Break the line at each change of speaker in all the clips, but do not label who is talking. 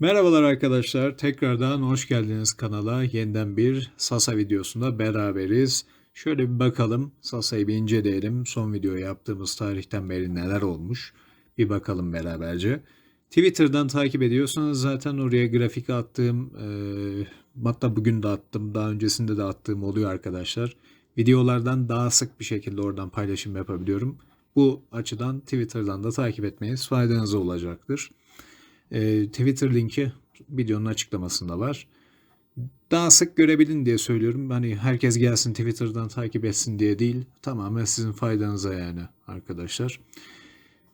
Merhabalar arkadaşlar. Tekrardan hoş geldiniz kanala. Yeniden bir Sasa videosunda beraberiz. Şöyle bir bakalım. Sasa'yı bir inceleyelim. Son video yaptığımız tarihten beri neler olmuş. Bir bakalım beraberce. Twitter'dan takip ediyorsanız zaten oraya grafik attığım, e, hatta bugün de attım, daha öncesinde de attığım oluyor arkadaşlar. Videolardan daha sık bir şekilde oradan paylaşım yapabiliyorum. Bu açıdan Twitter'dan da takip etmeniz faydanıza olacaktır. E, Twitter linki videonun açıklamasında var. Daha sık görebilin diye söylüyorum. Hani herkes gelsin Twitter'dan takip etsin diye değil. Tamamen sizin faydanıza yani arkadaşlar.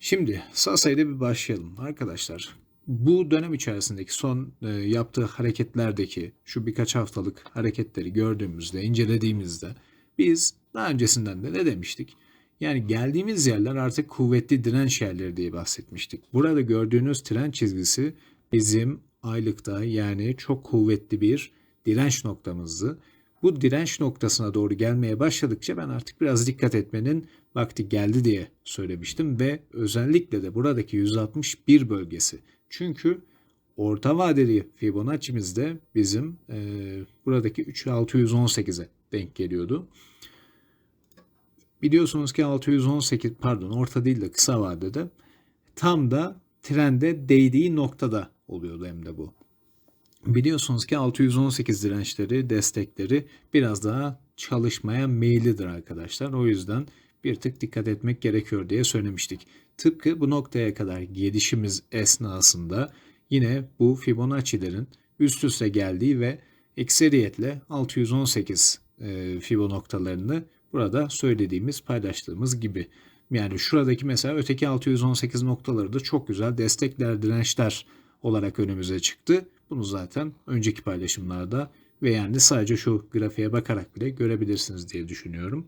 Şimdi Sasa ile bir başlayalım arkadaşlar. Bu dönem içerisindeki son e, yaptığı hareketlerdeki şu birkaç haftalık hareketleri gördüğümüzde, incelediğimizde biz daha öncesinden de ne demiştik? Yani geldiğimiz yerler artık kuvvetli direnç yerleri diye bahsetmiştik. Burada gördüğünüz tren çizgisi bizim aylıkta yani çok kuvvetli bir direnç noktamızdı. Bu direnç noktasına doğru gelmeye başladıkça ben artık biraz dikkat etmenin vakti geldi diye söylemiştim ve özellikle de buradaki 161 bölgesi. Çünkü orta vadeli Fibonacci'mizde bizim e, buradaki 3618'e denk geliyordu. Biliyorsunuz ki 618 pardon orta değil de kısa vadede tam da trende değdiği noktada oluyordu hem de bu. Biliyorsunuz ki 618 dirençleri, destekleri biraz daha çalışmaya meyillidir arkadaşlar. O yüzden bir tık dikkat etmek gerekiyor diye söylemiştik. Tıpkı bu noktaya kadar gelişimiz esnasında yine bu Fibonacci'lerin üst üste geldiği ve ekseriyetle 618 e, Fibo noktalarını burada söylediğimiz, paylaştığımız gibi. Yani şuradaki mesela öteki 618 noktaları da çok güzel destekler, dirençler olarak önümüze çıktı. Bunu zaten önceki paylaşımlarda ve yani sadece şu grafiğe bakarak bile görebilirsiniz diye düşünüyorum.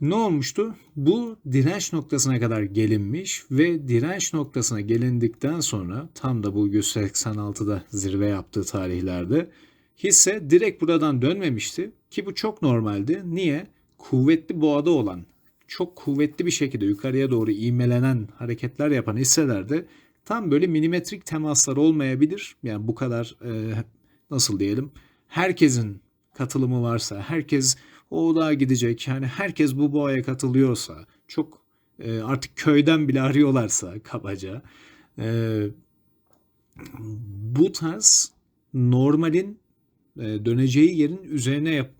Ne olmuştu? Bu direnç noktasına kadar gelinmiş ve direnç noktasına gelindikten sonra tam da bu 186'da zirve yaptığı tarihlerde hisse direkt buradan dönmemişti ki bu çok normaldi. Niye? Kuvvetli boğada olan, çok kuvvetli bir şekilde yukarıya doğru ivmelenen hareketler yapan hisselerde tam böyle milimetrik temaslar olmayabilir. Yani bu kadar e, nasıl diyelim herkesin katılımı varsa, herkes o odağa gidecek, yani herkes bu boğaya katılıyorsa, çok e, artık köyden bile arıyorlarsa kabaca e, bu tarz normalin döneceği yerin üzerine yap,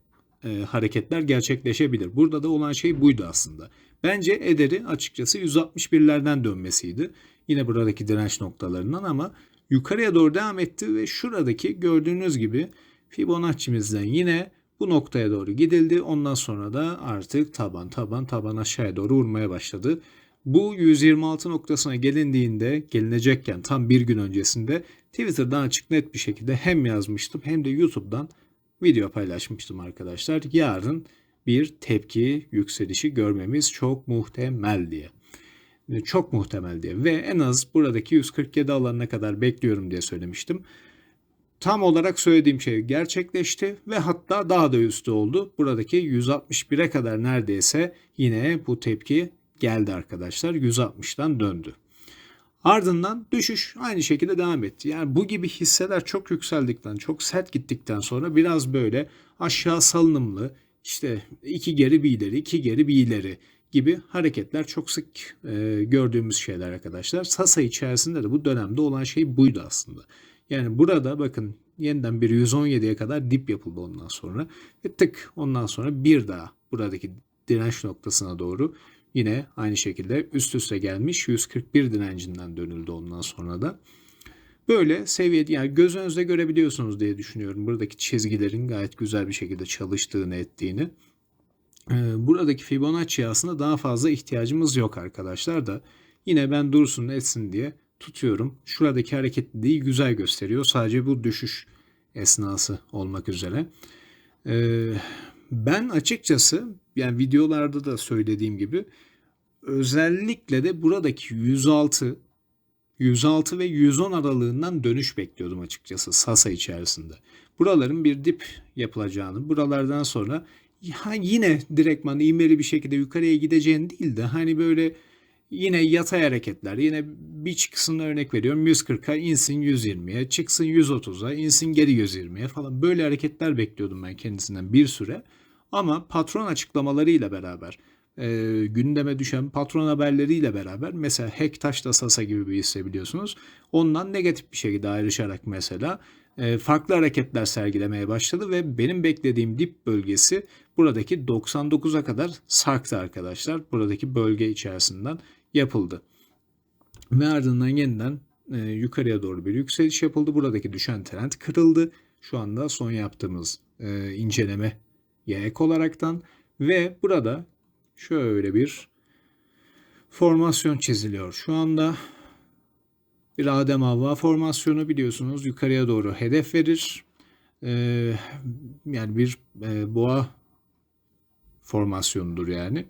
e, hareketler gerçekleşebilir. Burada da olan şey buydu aslında. Bence Eder'i açıkçası 161'lerden dönmesiydi. Yine buradaki direnç noktalarından ama yukarıya doğru devam etti ve şuradaki gördüğünüz gibi Fibonacci'mizden yine bu noktaya doğru gidildi. Ondan sonra da artık taban taban taban aşağıya doğru vurmaya başladı. Bu 126 noktasına gelindiğinde gelinecekken tam bir gün öncesinde Twitter'dan açık net bir şekilde hem yazmıştım hem de YouTube'dan video paylaşmıştım arkadaşlar. Yarın bir tepki yükselişi görmemiz çok muhtemel diye. Çok muhtemel diye ve en az buradaki 147 alanına kadar bekliyorum diye söylemiştim. Tam olarak söylediğim şey gerçekleşti ve hatta daha da üstü oldu. Buradaki 161'e kadar neredeyse yine bu tepki geldi arkadaşlar. 160'dan döndü. Ardından düşüş aynı şekilde devam etti. Yani bu gibi hisseler çok yükseldikten, çok sert gittikten sonra biraz böyle aşağı salınımlı, işte iki geri bir ileri, iki geri bir ileri gibi hareketler çok sık e, gördüğümüz şeyler arkadaşlar. Sasa içerisinde de bu dönemde olan şey buydu aslında. Yani burada bakın yeniden bir 117'ye kadar dip yapıldı ondan sonra. Ve tık ondan sonra bir daha buradaki direnç noktasına doğru Yine aynı şekilde üst üste gelmiş 141 direncinden dönüldü ondan sonra da. Böyle seviyede yani göz önünüzde görebiliyorsunuz diye düşünüyorum. Buradaki çizgilerin gayet güzel bir şekilde çalıştığını ettiğini. Ee, buradaki Fibonacci aslında daha fazla ihtiyacımız yok arkadaşlar da. Yine ben dursun etsin diye tutuyorum. Şuradaki hareketliliği güzel gösteriyor. Sadece bu düşüş esnası olmak üzere. Ee, ben açıkçası yani videolarda da söylediğim gibi özellikle de buradaki 106 106 ve 110 aralığından dönüş bekliyordum açıkçası Sasa içerisinde. Buraların bir dip yapılacağını, buralardan sonra ha yine direktman imeli bir şekilde yukarıya gideceğini değil de hani böyle Yine yatay hareketler. Yine bir çıksın örnek veriyorum 140'a insin 120'ye, çıksın 130'a, insin geri 120'ye falan. Böyle hareketler bekliyordum ben kendisinden bir süre. Ama patron açıklamalarıyla beraber e, gündeme düşen patron haberleriyle beraber mesela Hektaş da Sasa gibi bir hisse biliyorsunuz. Ondan negatif bir şekilde ayrışarak mesela e, farklı hareketler sergilemeye başladı ve benim beklediğim dip bölgesi buradaki 99'a kadar sarktı arkadaşlar. Buradaki bölge içerisinden yapıldı. Ve ardından yeniden e, yukarıya doğru bir yükseliş yapıldı. Buradaki düşen trend kırıldı. Şu anda son yaptığımız e, inceleme ek olaraktan ve burada şöyle bir formasyon çiziliyor. Şu anda bir Adem Havva formasyonu biliyorsunuz yukarıya doğru hedef verir. Ee, yani bir e, boğa formasyonudur yani.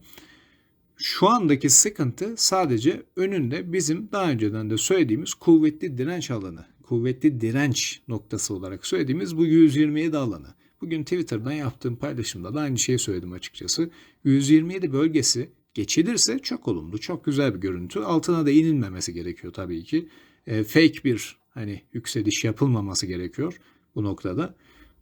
Şu andaki sıkıntı sadece önünde bizim daha önceden de söylediğimiz kuvvetli direnç alanı. Kuvvetli direnç noktası olarak söylediğimiz bu 127 alanı. Bugün Twitter'dan yaptığım paylaşımda da aynı şeyi söyledim açıkçası. 127 bölgesi geçilirse çok olumlu, çok güzel bir görüntü. Altına da inilmemesi gerekiyor tabii ki. E, fake bir hani yükseliş yapılmaması gerekiyor bu noktada.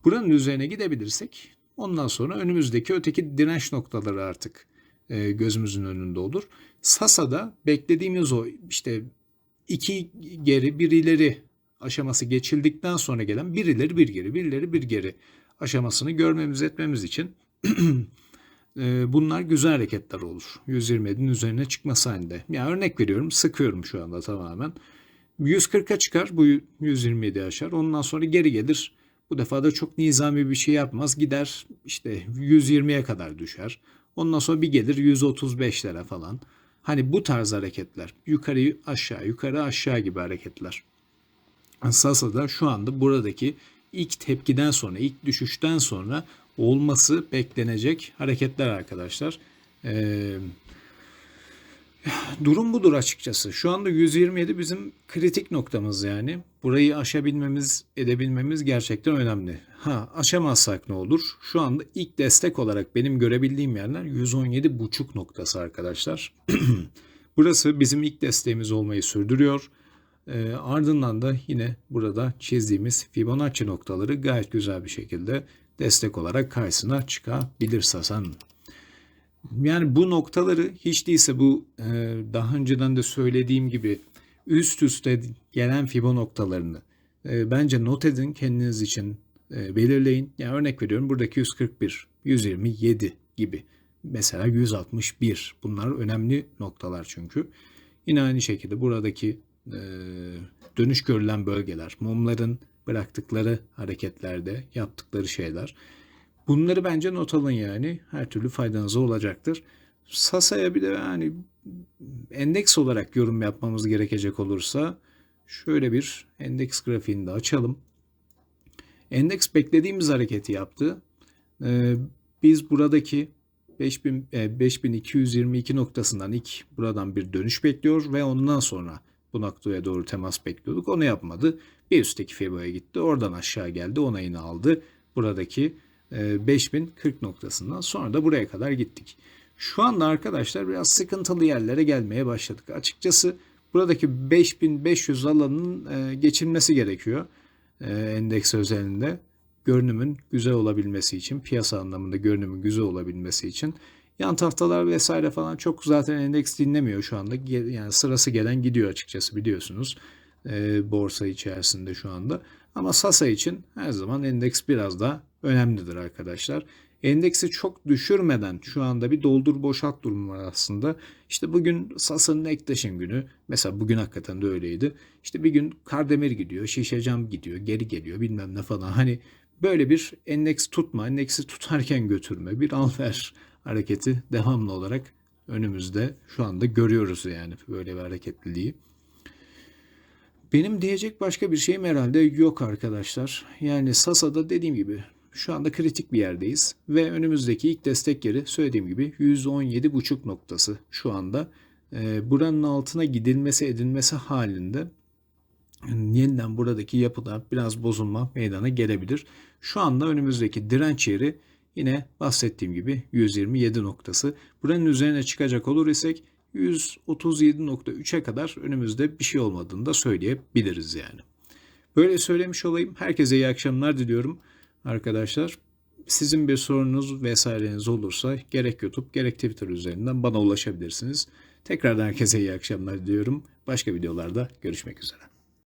Buranın üzerine gidebilirsek ondan sonra önümüzdeki öteki direnç noktaları artık e, gözümüzün önünde olur. Sasa'da beklediğimiz o işte iki geri bir ileri aşaması geçildikten sonra gelen bir ileri bir geri bir ileri bir geri aşamasını görmemiz etmemiz için e, bunlar güzel hareketler olur. 127'nin üzerine çıkması halinde. Yani örnek veriyorum sıkıyorum şu anda tamamen. 140'a çıkar bu 127 aşar. Ondan sonra geri gelir. Bu defa da çok nizami bir şey yapmaz. Gider işte 120'ye kadar düşer. Ondan sonra bir gelir 135'lere falan. Hani bu tarz hareketler. Yukarı aşağı yukarı aşağı gibi hareketler. Sasa'da şu anda buradaki ilk tepkiden sonra, ilk düşüşten sonra olması beklenecek hareketler arkadaşlar. Ee, durum budur açıkçası. Şu anda 127 bizim kritik noktamız yani. Burayı aşabilmemiz, edebilmemiz gerçekten önemli. Ha aşamazsak ne olur? Şu anda ilk destek olarak benim görebildiğim yerler 117 buçuk noktası arkadaşlar. Burası bizim ilk desteğimiz olmayı sürdürüyor. E, ardından da yine burada çizdiğimiz Fibonacci noktaları gayet güzel bir şekilde destek olarak karşısına çıkabilir Sasan. Yani bu noktaları hiç değilse bu e, daha önceden de söylediğim gibi üst üste gelen Fibo noktalarını e, bence not edin kendiniz için e, belirleyin. Yani örnek veriyorum buradaki 141, 127 gibi. Mesela 161 bunlar önemli noktalar çünkü. Yine aynı şekilde buradaki e, dönüş görülen bölgeler, mumların bıraktıkları hareketlerde yaptıkları şeyler. Bunları bence not alın yani. Her türlü faydanıza olacaktır. Sasa'ya bir de yani endeks olarak yorum yapmamız gerekecek olursa şöyle bir endeks grafiğini de açalım. Endeks beklediğimiz hareketi yaptı. Ee, biz buradaki 5000, e, 5222 noktasından ilk buradan bir dönüş bekliyor ve ondan sonra bu noktaya doğru temas bekliyorduk. Onu yapmadı. Bir üstteki Febo'ya gitti. Oradan aşağı geldi. Onayını aldı. Buradaki 5040 e, noktasından sonra da buraya kadar gittik. Şu anda arkadaşlar biraz sıkıntılı yerlere gelmeye başladık. Açıkçası buradaki 5500 alanının e, geçilmesi gerekiyor e, endeks özelinde. Görünümün güzel olabilmesi için, piyasa anlamında görünümün güzel olabilmesi için. Yan tahtalar vesaire falan çok zaten endeks dinlemiyor şu anda. Yani sırası gelen gidiyor açıkçası biliyorsunuz. E, borsa içerisinde şu anda. Ama Sasa için her zaman endeks biraz daha önemlidir arkadaşlar. Endeksi çok düşürmeden şu anda bir doldur boşalt durumu var aslında. İşte bugün Sasa'nın ektaşın günü. Mesela bugün hakikaten de öyleydi. İşte bir gün Kardemir gidiyor, şişe cam gidiyor, geri geliyor bilmem ne falan. Hani böyle bir endeks tutma, endeksi tutarken götürme, bir al ver hareketi devamlı olarak önümüzde şu anda görüyoruz yani böyle bir hareketliliği. Benim diyecek başka bir şeyim herhalde yok arkadaşlar. Yani Sasa'da dediğim gibi şu anda kritik bir yerdeyiz ve önümüzdeki ilk destek yeri söylediğim gibi 117.5 noktası şu anda. E, buranın altına gidilmesi edilmesi halinde yeniden buradaki yapıda biraz bozulma meydana gelebilir. Şu anda önümüzdeki direnç yeri yine bahsettiğim gibi 127 noktası. Buranın üzerine çıkacak olur isek 137.3'e kadar önümüzde bir şey olmadığını da söyleyebiliriz yani. Böyle söylemiş olayım. Herkese iyi akşamlar diliyorum arkadaşlar. Sizin bir sorunuz vesaireniz olursa gerek YouTube gerek Twitter üzerinden bana ulaşabilirsiniz. Tekrardan herkese iyi akşamlar diliyorum. Başka videolarda görüşmek üzere.